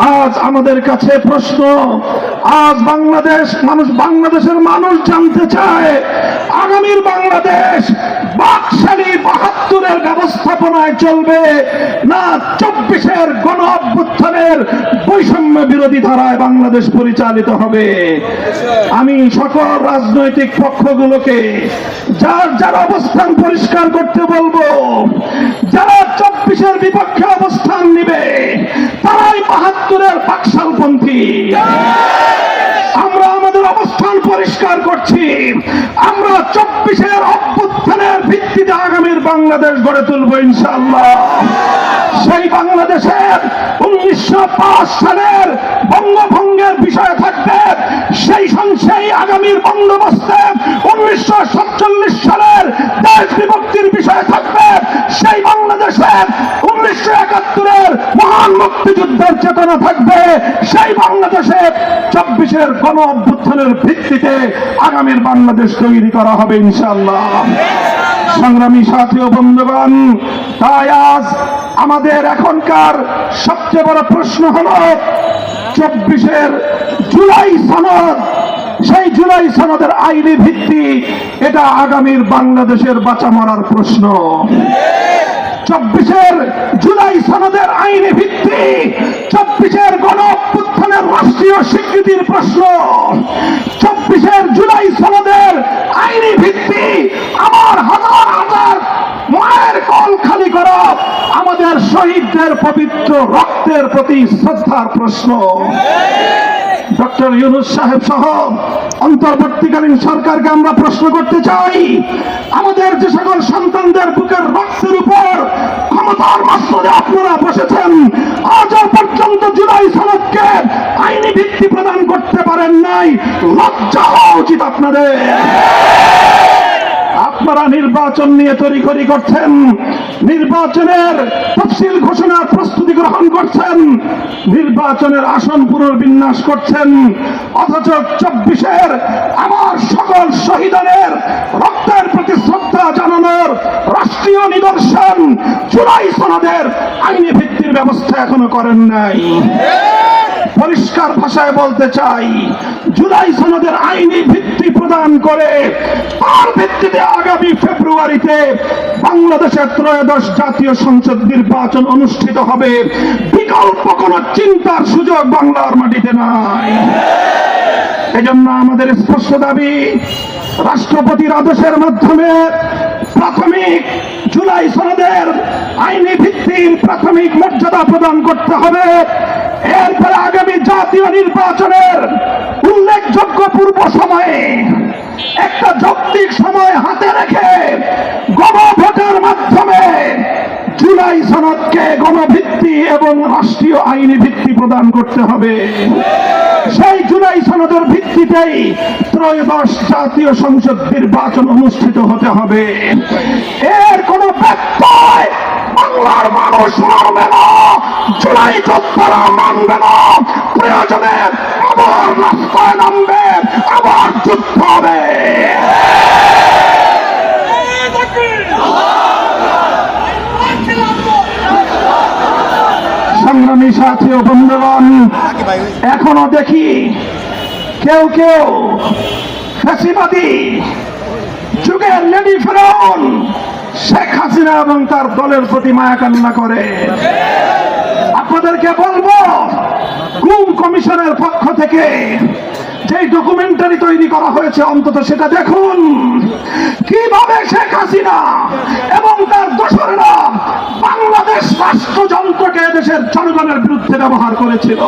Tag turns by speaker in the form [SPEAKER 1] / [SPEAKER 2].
[SPEAKER 1] আজ আমাদের কাছে প্রশ্ন, আজ বাংলাদেশ, মানুষ, বাংলাদেশের মানুষ জানতে চায়, আগামীর বাংলাদেশ বাকশালী বাহাত্তরের ব্যবস্থাপনায় চলবে না চব্বিশের গণ অভ্যুত্থানের বৈষম্য বিরোধী ধারায় বাংলাদেশ পরিচালিত হবে? আমি সকল রাজনৈতিক পক্ষগুলোকে যার যার অবস্থান পরিষ্কার করতে বলব, যারা চব্বিশের বিপক্ষে অবস্থান নিবে তারাই বাহাত্তরের বাকশালপন্থী। আমরা আমাদের অবস্থান পরিষ্কার করছি। আমরা চব্বিশের অভ্যুত্থানের ভিত্তিতে আগামীর বাংলাদেশ গড়ে তুলব ইনশাল্লাহ সেই বাংলাদেশের উনিশশো সালের বঙ্গভঙ্গের বিষয় থাকবে। সেই সেই আগামীর বন্দোবস্তে উনিশশো সাতচল্লিশ সালের দেশ বিভক্তির বিষয় থাকবে। সেই বাংলাদেশে উনিশশো একাত্তরের মুক্তিযুদ্ধের চেতনা থাকবে। সেই বাংলাদেশে চব্বিশের গণ অভ্যুত্থানের ভিত্তিতে আগামীর বাংলাদেশ তৈরি করা হবে ইনশাল্লাহ সংগ্রামী সাথী ও বন্ধুগণ, তাই আজ আমাদের এখনকার সবচেয়ে বড় প্রশ্ন হলো, চব্বিশের জুলাই সনদ, সেই জুলাই সনদের আইনি ভিত্তি, এটা আগামীর বাংলাদেশের বাঁচা মরার প্রশ্ন। চব্বিশের জুলাই সনদের আইনি ভিত্তি চব্বিশের গণ অভ্যুত্থানের রাষ্ট্রীয় স্বীকৃতির প্রশ্ন চব্বিশের জুলাই সনদের আইনি ভিত্তি, আমার হাজার হাজার মায়ের কল খালি করা আমাদের শহীদদের পবিত্র রক্তের প্রতি শ্রদ্ধার প্রশ্ন। ডক্টর ইউনুস সাহেব সহ অন্তর্বর্তীকালীন সরকারকে আমরা প্রশ্ন করতে চাই, আমাদের যে সকল সন্তানদের বুকের রক্তের উপর ক্ষমতার মাসলে আপনারা বসেছেন, আজ পর্যন্ত জুলাই সনদকে আইনি ভিত্তি প্রদান করতে পারেন নাই। লজ্জা হওয়া উচিত আপনাদের। নির্বাচন নিয়ে তৈরি করছেন। নির্বাচনের তফসিল ঘোষণার প্রস্তুতি গ্রহণ করছেন। নির্বাচনের আসন পুনর্বিন্যাস করছেন। অথচ চব্বিশের আমার সকল শহীদের রক্তের প্রতি শ্রদ্ধা জানানোর রাষ্ট্রীয় নিদর্শন। জুলাই সনদের আইনি ভিত্তির ব্যবস্থা এখনও করেন নাই। পরিষ্কার ভাষায় বলতে চাই, জুলাই সনদের আইনি ভিত্তি প্রদান করে তার ভিত্তিতে আগামী ফেব্রুয়ারিতে বাংলাদেশের ত্রয়োদশ জাতীয় সংসদ নির্বাচন অনুষ্ঠিত হবে। বিকল্প কোন চিন্তার সুযোগ বাংলার মাটিতে নাই। এজন্য আমাদের স্পষ্ট দাবি, রাষ্ট্রপতির আদেশের মাধ্যমে প্রাথমিক জুলাই সনদের আইনি ভিত্তির প্রাথমিক মর্যাদা প্রদান করতে হবে। এরপরে আগামী জাতীয় নির্বাচনের উল্লেখযোগ্য পূর্ব সময়ে একটা যৌক্তিক সময় হাতে রেখে গণভোটের মাধ্যমে জুলাই সনদকে গণভিত্তি এবং রাষ্ট্রীয় আইনি ভিত্তি প্রদান করতে হবে। সেই জুলাই সনদের ভিত্তিতেই ত্রয়োদশ জাতীয় সংসদ নির্বাচন অনুষ্ঠিত হতে হবে। এর কোনো ব্যত্যয় বাংলার মানুষ মানবে না, জুলাই চত্বরা মানবে না, প্রয়োজনে আবার রাস্তায় নামবে, আবার যুদ্ধ হবে সংগ্রামী সাথী বন্ধুগণ, এখনও দেখি কেউ কেউ ফ্যাসিবাদী যুগের লেডি ফেরন শেখ হাসিনা এবং তার দলের প্রতি মায়া কান্না করে। আপনাদেরকে বলব, গুম কমিশনের পক্ষ থেকে যে ডকুমেন্টারি তৈরি করা হয়েছে, অন্তত সেটা দেখুন। কীভাবে শেখ হাসিনা এবং তার নাম। বাংলাদেশ রাষ্ট্রযন্ত্রকে দেশের জনগণের বিরুদ্ধে ব্যবহার করেছিল।